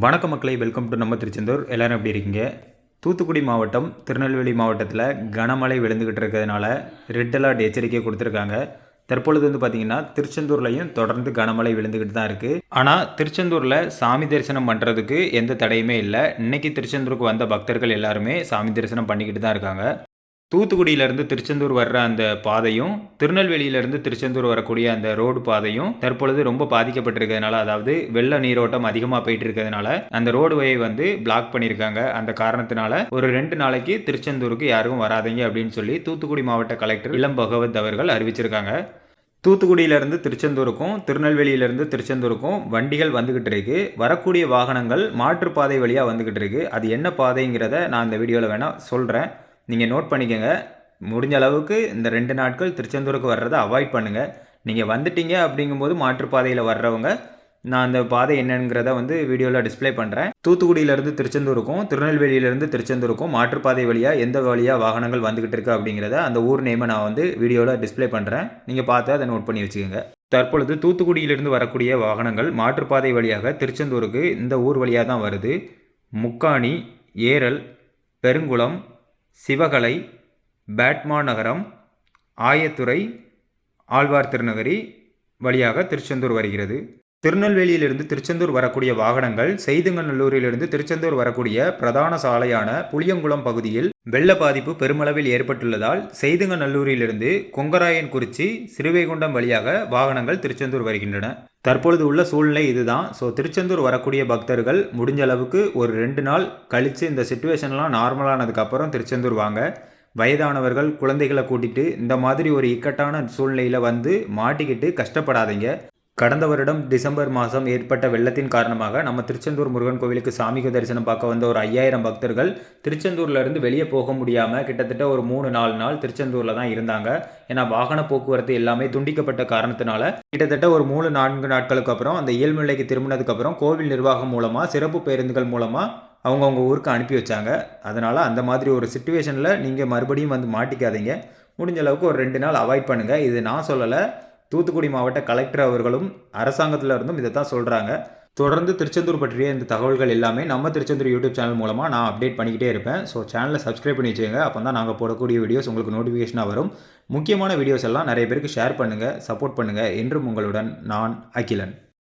வணக்க மக்களை welcome to நம்ம திருச்செந்தூர். எல்லோரும் எப்படி இருக்கீங்க? தூத்துக்குடி மாவட்டம் திருநெல்வேலி மாவட்டத்தில் கனமழை விழுந்துக்கிட்டு இருக்கிறதுனால ரெட் அலர்ட் எச்சரிக்கை கொடுத்துருக்காங்க. தற்பொழுது வந்து பார்த்திங்கன்னா திருச்செந்தூர்லையும் தொடர்ந்து கனமழை விழுந்துக்கிட்டு தான் இருக்குது ஆனால் திருச்செந்தூரில் சாமி தரிசனம் பண்ணுறதுக்கு எந்த தடையுமே இல்லை. இன்னைக்கு திருச்செந்தூருக்கு வந்த பக்தர்கள் எல்லாருமே சாமி தரிசனம் பண்ணிக்கிட்டு தான் இருக்காங்க. தூத்துக்குடியிலேருந்து திருச்செந்தூர் வர்ற அந்த பாதையும் திருநெல்வேலியிலேருந்து திருச்செந்தூர் வரக்கூடிய அந்த ரோடு பாதையும் தற்பொழுது ரொம்ப பாதிக்கப்பட்டிருக்கிறதுனால அதாவது வெள்ள நீரோட்டம் அதிகமாக போயிட்டு இருக்கிறதுனால அந்த ரோடுவையை வந்து பிளாக் பண்ணியிருக்காங்க. அந்த காரணத்தினால ஒரு ரெண்டு நாளைக்கு திருச்செந்தூருக்கு யாரும் வராதீங்க அப்படின்னு சொல்லி தூத்துக்குடி மாவட்ட கலெக்டர் இளம் பகவத் அவர்கள் அறிவிச்சிருக்காங்க. தூத்துக்குடியிலேருந்து திருச்செந்தூருக்கும் திருநெல்வேலியிலேருந்து திருச்செந்தூருக்கும் வண்டிகள் வந்துக்கிட்டு இருக்கு. வரக்கூடிய வாகனங்கள் மாற்றுப்பாதை வழியாக வந்துக்கிட்டு இருக்கு. அது என்ன பாதைங்கிறத நான் இந்த வீடியோவில் வேணால் சொல்கிறேன் நீங்கள் நோட் பண்ணிக்கோங்க. முடிஞ்ச அளவுக்கு இந்த ரெண்டு நாட்கள் திருச்செந்தூருக்கு வர்றதை அவாய்ட் பண்ணுங்கள் நீங்கள் வந்துட்டீங்க அப்படிங்கும்போது மாற்றுப்பாதையில் வர்றவங்க நான் அந்த பாதை என்னங்கிறத வந்து வீடியோவில் டிஸ்ப்ளே பண்ணுறேன் தூத்துக்குடியிலேருந்து திருச்செந்தூருக்கும் திருநெல்வேலியிலேருந்து திருச்செந்தூருக்கும் மாற்றுப்பாதை வழியாக எந்த வழியாக வாகனங்கள் வந்துக்கிட்டு இருக்கு அப்படிங்கிறத அந்த ஊர் நேமை நான் வந்து வீடியோவில் டிஸ்ப்ளே பண்ணுறேன் நீங்கள் பார்த்து அதை நோட் பண்ணி வச்சுக்கோங்க. தற்பொழுது தூத்துக்குடியிலிருந்து வரக்கூடிய வாகனங்கள் மாற்றுப்பாதை வழியாக திருச்செந்தூருக்கு இந்த ஊர் வழியாக தான் வருது. முக்காணி ஏரல் பெருங்குளம் சிவகலை பேட்மா நகரம் ஆயத்துறை ஆழ்வார் திருநகரி வழியாக திருச்செந்தூர் வருகிறது. திருநெல்வேலியிலிருந்து திருச்செந்தூர் வரக்கூடிய வாகனங்கள் செய்துங்கநல்லூரிலிருந்து திருச்செந்தூர் வரக்கூடிய பிரதான சாலையான புளியங்குளம் பகுதியில் வெள்ள பாதிப்பு பெருமளவில் ஏற்பட்டுள்ளதால் செய்துங்கநல்லூரிலிருந்து கொங்கராயன்குறிச்சி சிறுவைகுண்டம் வழியாக வாகனங்கள் திருச்செந்தூர் வருகின்றன. தற்பொழுது உள்ள சூழ்நிலை இதுதான். ஸோ திருச்செந்தூர் வரக்கூடிய பக்தர்கள் முடிஞ்ச அளவுக்கு ஒரு ரெண்டு நாள் கழித்து இந்த சுச்சுவேஷன்லாம் நார்மலானதுக்கப்புறம் திருச்செந்தூர் வாங்க. வயதானவர்கள் குழந்தைகளை கூட்டிட்டு இந்த மாதிரி ஒரு இக்கட்டான சூழ்நிலையில் வந்து மாட்டிக்கிட்டு கஷ்டப்படாதீங்க. கடந்த வருடம் டிசம்பர் மாதம் ஏற்பட்ட வெள்ளத்தின் காரணமாக நம்ம திருச்செந்தூர் முருகன் கோவிலுக்கு சாமிக்கு தரிசனம் பார்க்க வந்த ஒரு ஐயாயிரம் பக்தர்கள் திருச்செந்தூர்லேருந்து வெளியே போக முடியாமல் கிட்டத்தட்ட ஒரு மூணு நாலு நாள் திருச்செந்தூரில் தான் இருந்தாங்க. ஏன்னா வாகன போக்குவரத்து எல்லாமே துண்டிக்கப்பட்ட காரணத்தினால கிட்டத்தட்ட ஒரு மூணு நான்கு நாட்களுக்கு அப்புறம் அந்த இயல்புநிலைக்கு திரும்பினதுக்கப்புறம் கோவில் நிர்வாகம் மூலமாக சிறப்பு பேருந்துகள் மூலமாக அவங்கவுங்க ஊருக்கு அனுப்பி வச்சாங்க. அதனால் அந்த மாதிரி ஒரு சுச்சுவேஷனில் நீங்கள் மறுபடியும் வந்து மாட்டிக்காதீங்க. முடிஞ்ச அளவுக்கு ஒரு ரெண்டு நாள் அவாய்ட் பண்ணுங்கள் இது நான் சொல்லலை. தூத்துக்குடி மாவட்ட கலெக்டர் அவர்களும் அரசாங்கத்தில் இருந்தும் இதை தான் சொல்கிறாங்க தொடர்ந்து திருச்செந்தூர் பற்றிய இந்த தகவல்கள் எல்லாமே நம்ம திருச்செந்தூர் யூடியூப் சேனல் மூலமாக நான் அப்டேட் பண்ணிக்கிட்டே இருப்பேன். ஸோ சேனலை சப்ஸ்கிரைப் பண்ணி வச்சுக்கோங்க. அப்போ தான் நாங்கள் போடக்கூடிய வீடியோஸ் உங்களுக்கு நோட்டிஃபிகேஷனாக வரும். முக்கியமான வீடியோஸ் எல்லாம் நிறைய பேருக்கு ஷேர் பண்ணுங்கள் சப்போர்ட் பண்ணுங்கள் என்றும் உங்களுடன் நான் அகிலன்.